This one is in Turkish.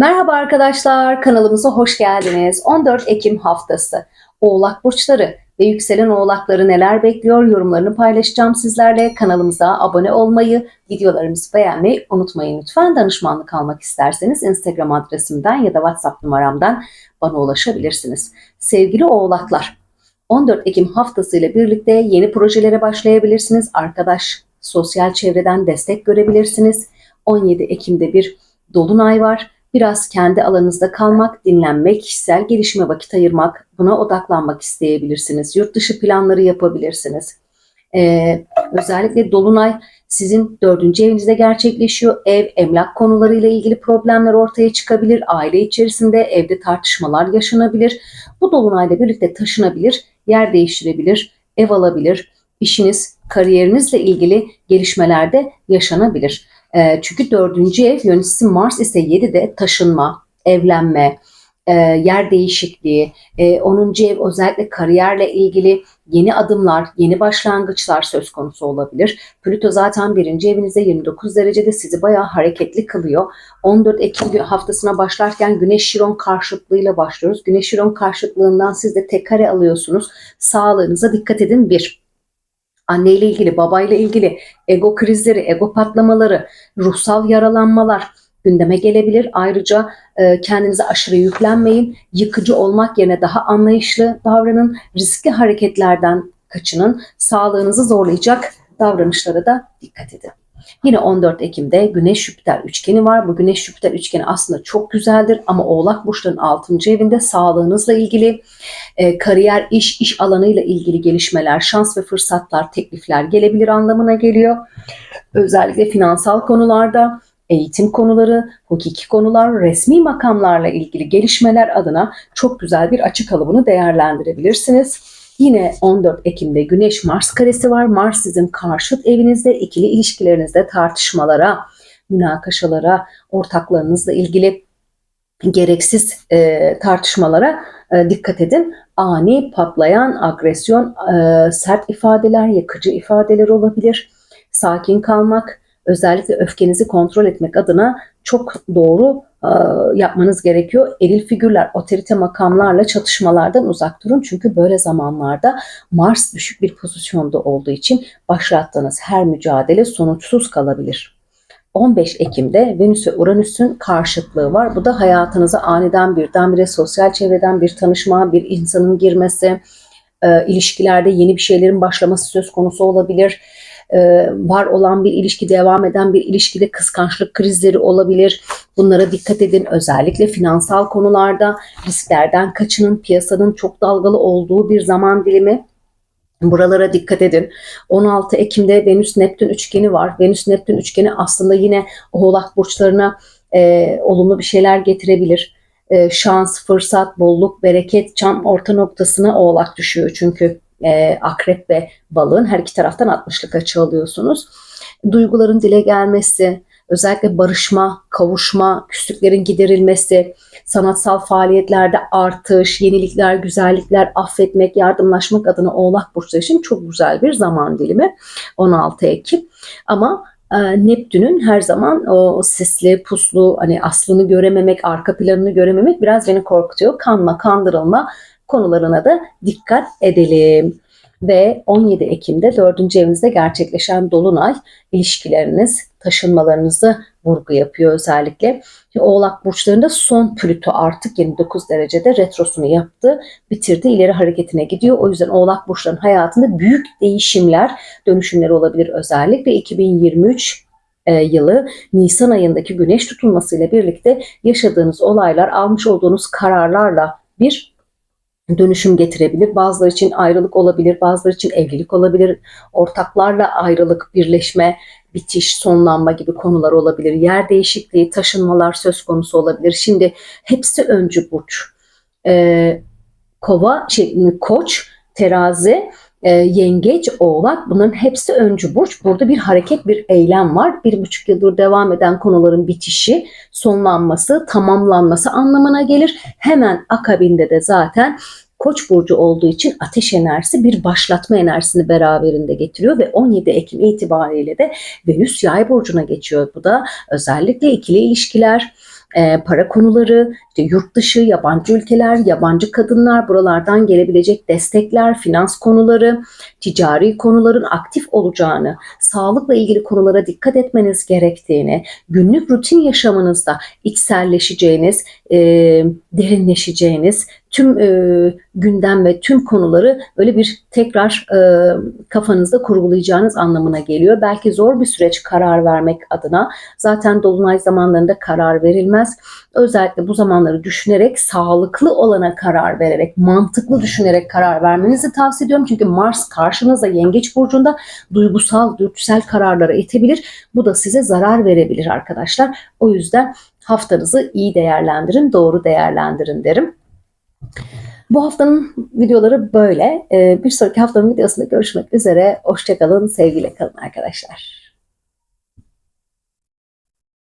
Merhaba arkadaşlar, kanalımıza hoş geldiniz. 14 Ekim haftası. Oğlak burçları ve yükselen oğlakları neler bekliyor yorumlarını paylaşacağım sizlerle. Kanalımıza abone olmayı, videolarımızı beğenmeyi unutmayın lütfen. Danışmanlık almak isterseniz Instagram adresimden ya da WhatsApp numaramdan bana ulaşabilirsiniz. Sevgili oğlaklar, 14 Ekim haftası ile birlikte yeni projelere başlayabilirsiniz. Arkadaş, sosyal çevreden destek görebilirsiniz. 17 Ekim'de bir dolunay var. Biraz kendi alanınızda kalmak, dinlenmek, kişisel gelişime vakit ayırmak, buna odaklanmak isteyebilirsiniz. Yurt dışı planları yapabilirsiniz. Ee, özellikle dolunay sizin dördüncü evinizde gerçekleşiyor. Ev, emlak konularıyla ilgili problemler ortaya çıkabilir. Aile içerisinde evde tartışmalar yaşanabilir. Bu dolunayla birlikte taşınabilir, yer değiştirebilir, ev alabilir. İşiniz, kariyerinizle ilgili gelişmelerde yaşanabilir. E, çünkü dördüncü ev yöneticisi Mars ise 7'de taşınma, evlenme, e, yer değişikliği, e, 10. ev özellikle kariyerle ilgili yeni adımlar, yeni başlangıçlar söz konusu olabilir. Plüto zaten birinci evinizde 29 derecede sizi bayağı hareketli kılıyor. 14 Ekim haftasına başlarken Güneş Şiron karşıtlığıyla başlıyoruz. Güneş Şiron karşıtlığından siz de tek kare alıyorsunuz. Sağlığınıza dikkat edin bir anneyle ilgili, babayla ilgili ego krizleri, ego patlamaları, ruhsal yaralanmalar gündeme gelebilir. Ayrıca e, kendinize aşırı yüklenmeyin. Yıkıcı olmak yerine daha anlayışlı davranın. Riskli hareketlerden kaçının. Sağlığınızı zorlayacak davranışlara da dikkat edin. Yine 14 Ekim'de Güneş Jüpiter üçgeni var. Bu Güneş Jüpiter üçgeni aslında çok güzeldir ama Oğlak Burçların 6. evinde sağlığınızla ilgili, e, kariyer, iş, iş alanıyla ilgili gelişmeler, şans ve fırsatlar, teklifler gelebilir anlamına geliyor. Özellikle finansal konularda eğitim konuları, hukuki konular, resmi makamlarla ilgili gelişmeler adına çok güzel bir açık alıbını değerlendirebilirsiniz. Yine 14 Ekim'de Güneş Mars karesi var. Mars sizin karşıt evinizde, ikili ilişkilerinizde tartışmalara, münakaşalara, ortaklarınızla ilgili gereksiz e, tartışmalara e, dikkat edin. Ani, patlayan, agresyon, e, sert ifadeler, yakıcı ifadeler olabilir. Sakin kalmak, özellikle öfkenizi kontrol etmek adına çok doğru e, yapmanız gerekiyor. Eril figürler, otorite makamlarla çatışmalardan uzak durun. Çünkü böyle zamanlarda Mars düşük bir pozisyonda olduğu için başlattığınız her mücadele sonuçsuz kalabilir. 15 Ekim'de Venüs ve Uranüs'ün karşıtlığı var. Bu da hayatınıza aniden birdenbire sosyal çevreden bir tanışma, bir insanın girmesi, e, ilişkilerde yeni bir şeylerin başlaması söz konusu olabilir var olan bir ilişki, devam eden bir ilişkide kıskançlık krizleri olabilir. Bunlara dikkat edin. Özellikle finansal konularda risklerden kaçının, piyasanın çok dalgalı olduğu bir zaman dilimi. Buralara dikkat edin. 16 Ekim'de Venüs Neptün üçgeni var. Venüs Neptün üçgeni aslında yine Oğlak burçlarına e, olumlu bir şeyler getirebilir. E, şans, fırsat, bolluk, bereket, çam orta noktasına Oğlak düşüyor çünkü e, akrep ve balığın her iki taraftan 60'lık açı alıyorsunuz. Duyguların dile gelmesi, özellikle barışma, kavuşma, küslüklerin giderilmesi, sanatsal faaliyetlerde artış, yenilikler, güzellikler, affetmek, yardımlaşmak adına Oğlak Burçları için çok güzel bir zaman dilimi 16 Ekim. Ama e, Neptün'ün her zaman o sesli, puslu, hani aslını görememek, arka planını görememek biraz beni korkutuyor. Kanma, kandırılma, konularına da dikkat edelim. Ve 17 Ekim'de 4. evinizde gerçekleşen Dolunay ilişkileriniz, taşınmalarınızı vurgu yapıyor özellikle. Oğlak burçlarında son Plüto artık 29 derecede retrosunu yaptı, bitirdi, ileri hareketine gidiyor. O yüzden Oğlak burçlarının hayatında büyük değişimler, dönüşümler olabilir özellikle 2023 e, yılı Nisan ayındaki güneş tutulmasıyla birlikte yaşadığınız olaylar, almış olduğunuz kararlarla bir dönüşüm getirebilir. Bazıları için ayrılık olabilir, bazıları için evlilik olabilir. Ortaklarla ayrılık, birleşme, bitiş, sonlanma gibi konular olabilir. Yer değişikliği, taşınmalar söz konusu olabilir. Şimdi hepsi öncü burç. Ee, kova, şey, koç, terazi, e, yengeç, oğlak bunların hepsi öncü burç. Burada bir hareket, bir eylem var. Bir buçuk yıldır devam eden konuların bitişi, sonlanması, tamamlanması anlamına gelir. Hemen akabinde de zaten Koç burcu olduğu için ateş enerjisi bir başlatma enerjisini beraberinde getiriyor ve 17 Ekim itibariyle de Venüs Yay burcuna geçiyor. Bu da özellikle ikili ilişkiler, e, para konuları, işte yurt dışı, yabancı ülkeler, yabancı kadınlar, buralardan gelebilecek destekler, finans konuları, ticari konuların aktif olacağını, sağlıkla ilgili konulara dikkat etmeniz gerektiğini, günlük rutin yaşamınızda içselleşeceğiniz, e, derinleşeceğiniz, tüm e, gündem ve tüm konuları böyle bir tekrar e, kafanızda kurgulayacağınız anlamına geliyor. Belki zor bir süreç karar vermek adına. Zaten dolunay zamanlarında karar verilmez. Özellikle bu zamanları düşünerek sağlıklı olana karar vererek, mantıklı düşünerek karar vermenizi tavsiye ediyorum. Çünkü Mars karşınızda Yengeç burcunda duygusal, dürtüsel kararlara itebilir. Bu da size zarar verebilir arkadaşlar. O yüzden haftanızı iyi değerlendirin, doğru değerlendirin derim. Bu haftanın videoları böyle. Ee, Bir sonraki haftanın videosunda görüşmek üzere. Hoşçakalın, sevgiyle kalın arkadaşlar.